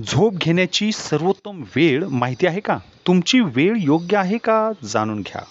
झोप घेण्याची सर्वोत्तम वेळ माहिती आहे का? तुमची वेळ योग्य आहे का? जाणून घ्या.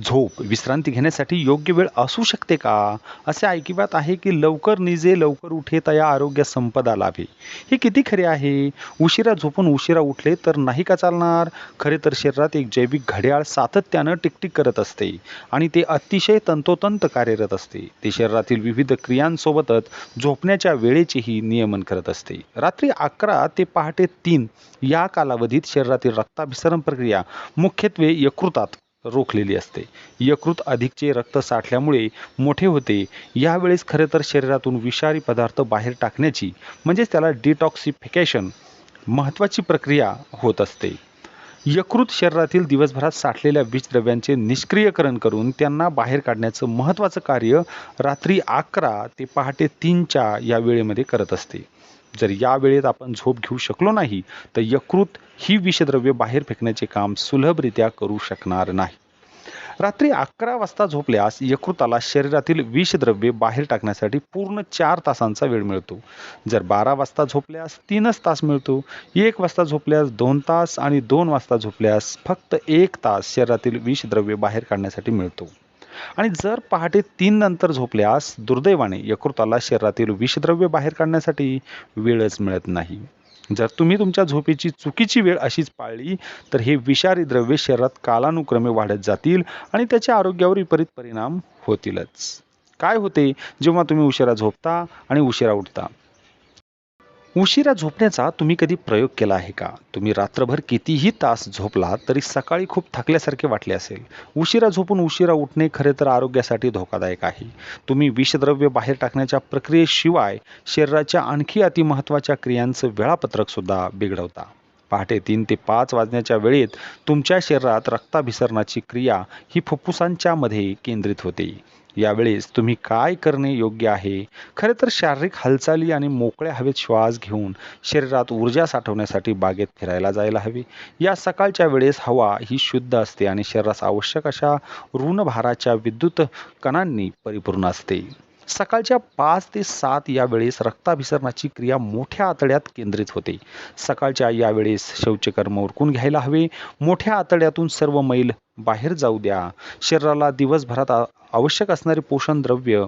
झोप विश्रांती घेण्यासाठी योग्य वेळ असू शकते का? असे ऐकिवात आहे की लवकर निजे लवकर उठे तया आरोग्य संपदा लाभे. हे किती खरे आहे? उशिरा झोपून उशिरा उठले तर नाही का चालणार? खरे तर शरीरात एक जैविक घड्याळ सातत्यानं टिकटिक करत असते आणि ते अतिशय तंतोतंत कार्यरत असते. ते शरीरातील विविध क्रियांसोबतच झोपण्याच्या वेळेचेही नियमन करत असते. रात्री अकरा ते पहाटे तीन या कालावधीत शरीरातील रक्ताभिसरण प्रक्रिया मुख्यत्वे यकृतात रोखलेली असते. यकृत अधिकचे रक्त साठल्यामुळे मोठे होते. यावेळेस खरे तर शरीरातून विषारी पदार्थ बाहेर टाकण्याची म्हणजेच त्याला डिटॉक्सिफिकेशन महत्त्वाची प्रक्रिया होत असते. यकृत शरीरातील दिवसभरात साठलेल्या विषद्रव्यांचे निष्क्रियकरण करून त्यांना बाहेर काढण्याचं महत्त्वाचं कार्य रात्री अकरा ते पहाटे तीनच्या या वेळेमध्ये करत असते. जर या वेळेत आपण झोप घेऊ शकलो नाही तर यकृत ही विषद्रव्ये बाहेर फेकण्याचे काम सुलभरित्या करू शकणार नाही. रात्री अकरा वाजता झोपल्यास यकृताला शरीरातील विषद्रव्ये बाहेर टाकण्यासाठी पूर्ण चार तासांचा वेळ मिळतो. जर बारा वाजता झोपल्यास तीनच तास मिळतो. एक वाजता झोपल्यास दोन तास आणि दोन वाजता झोपल्यास फक्त एक तास शरीरातील विषद्रव्ये बाहेर काढण्यासाठी मिळतो. आणि जर पहाटे तीन नंतर झोपल्यास दुर्दैवाने यकृताला शरीरातील विषद्रव्य बाहेर काढण्यासाठी वेळच मिळत नाही. जर तुम्ही तुमच्या झोपेची चुकीची वेळ अशीच पाळली तर हे विषारी द्रव्ये शरीरात कालानुक्रमे वाढत जातील आणि त्याच्या आरोग्यावर विपरीत परिणाम होतीलच. काय होते जेव्हा तुम्ही उशिरा झोपता आणि उशिरा उठता? उशिरा झोपण्याचा तुम्ही कधी प्रयोग केला आहे का? तुम्ही रात्रभर कितीही तास झोपला तरी सकाळी खूप थकल्यासारखे वाटले असेल. उशिरा झोपून उशिरा उठणे खरे तर आरोग्यासाठी धोकादायक आहे. तुम्ही विषद्रव्य बाहेर टाकण्याच्या प्रक्रियेशिवाय शरीराच्या आणखी अतिमहत्वाच्या क्रियांचं वेळापत्रक सुद्धा बिघडवता. पहाटे तीन ते पाच वाजण्याच्या वेळेत तुमच्या शरीरात रक्ताभिसरणाची क्रिया ही फुफ्फुसांच्या मध्ये केंद्रित होते. यावेळेस तुम्ही काय करणे योग्य आहे? खरे तर शारीरिक हालचाली आणि मोकळ्या हवेत श्वास घेऊन शरीरात ऊर्जा साठवण्यासाठी बागेत फिरायला जायला हवे. या सकाळच्या वेळेस हवा ही शुद्ध असते आणि शरीरास आवश्यक अशा ऋणभाराच्या विद्युत कणांनी परिपूर्ण असते. सकाळच्या पाच ते सात या वेळेस रक्ताभिसरणाची क्रिया मोठ्या आतड्यात केंद्रित होते. सकाळच्या या वेळेस शौचकर्म उरकून घ्यायला हवे. मोठ्या आतड्यातून सर्व मैल बाहेर जाऊ द्या. शरीराला दिवसभरात आवश्यक असणारे पोषण द्रव्य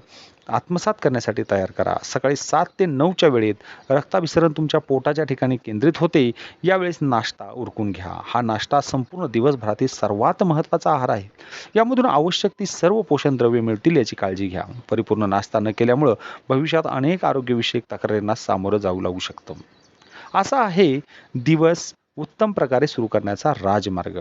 आत्मसात करण्यासाठी तयार करा. सकाळी सात ते नऊच्या वेळेत रक्ताभिसरण तुमच्या पोटाच्या ठिकाणी केंद्रित होते. यावेळेस नाश्ता उरकून घ्या. हा नाश्ता संपूर्ण दिवसभरातील सर्वात महत्त्वाचा आहार आहे. यामधून आवश्यक ती सर्व पोषण द्रव्ये मिळतील याची काळजी घ्या. परिपूर्ण नाश्ता न केल्यामुळं भविष्यात अनेक आरोग्यविषयक तक्रारींना सामोरं जाऊ लागू शकतं. असा आहे दिवस उत्तम प्रकारे सुरू करण्याचा राजमार्ग.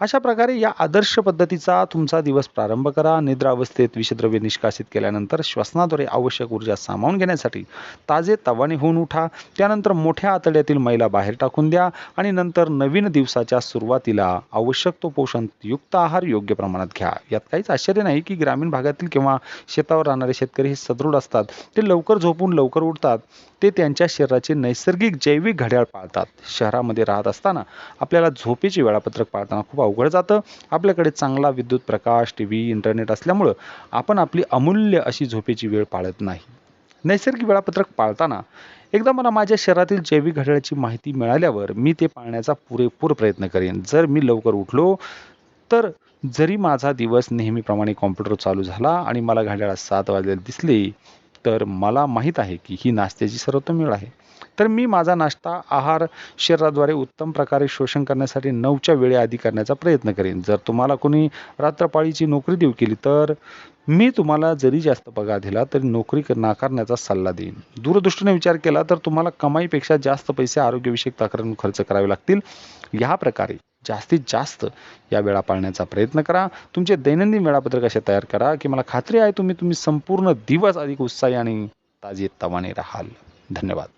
अशा प्रकारे या आदर्श पद्धतीचा तुमचा दिवस प्रारंभ करा. निद्रावस्थेत विषद्रव्य निष्कासित केल्यानंतर श्वसनाद्वारे आवश्यक ऊर्जा सामावून घेण्यासाठी ताजे तवाने होऊन उठा. त्यानंतर मोठ्या आतड्यातील मैला बाहेर टाकून द्या आणि नंतर नवीन दिवसाच्या सुरुवातीला आवश्यक तो पोषणयुक्त आहार योग्य प्रमाणात घ्या. यात काहीच आश्चर्य नाही की ग्रामीण भागातील किंवा शेतावर राहणारे शेतकरी हे सदृढ असतात. ते लवकर झोपून लवकर उठतात. ते त्यांच्या शरीराचे नैसर्गिक जैविक घड्याळ पाळतात. शहरामध्ये राहत असताना आपल्याला झोपेचे वेळापत्रक पाळताना खूप अवघड जातं. आपल्याकडे चांगला विद्युत प्रकाश टी व्ही इंटरनेट असल्यामुळं आपण आपली अमूल्य अशी झोपेची वेळ पाळत नाही. नैसर्गिक वेळापत्रक पाळताना एकदा मला माझ्या शहरातील जैविक घड्याळाची माहिती मिळाल्यावर मी ते पाळण्याचा पुरेपूर प्रयत्न करेन. जर मी लवकर उठलो तर जरी माझा दिवस नेहमीप्रमाणे कॉम्प्युटर चालू झाला आणि मला घड्याळात सात वाजलेले दिसले तर मला माहीत आहे की ही नाश्त्याची सर्वोत्तम वेळ आहे. तर मी माझा नाश्ता आहार शरीराद्वारे उत्तम प्रकारे शोषण करण्यासाठी नऊच्या वेळेआधी करण्याचा प्रयत्न करेन. जर तुम्हाला कोणी रात्रपाळीची नोकरी देऊ केली तर मी तुम्हाला जरी जास्त पगार दिला तरी नोकरी नाकारण्याचा सल्ला देईन. दूरदृष्टीने विचार केला तर तुम्हाला कमाईपेक्षा जास्त पैसे आरोग्यविषयक तक्रार खर्च करावे लागतील. ह्या प्रकारे जास्तीत जास्त या वेळा पाळण्याचा प्रयत्न करा. तुमचे दैनंदिन वेळापत्रक असे तयार करा की मला खात्री आहे तुम्ही तुम्ही संपूर्ण दिवस अधिक उत्साही आणि ताजे तवाने राहाल. धन्यवाद.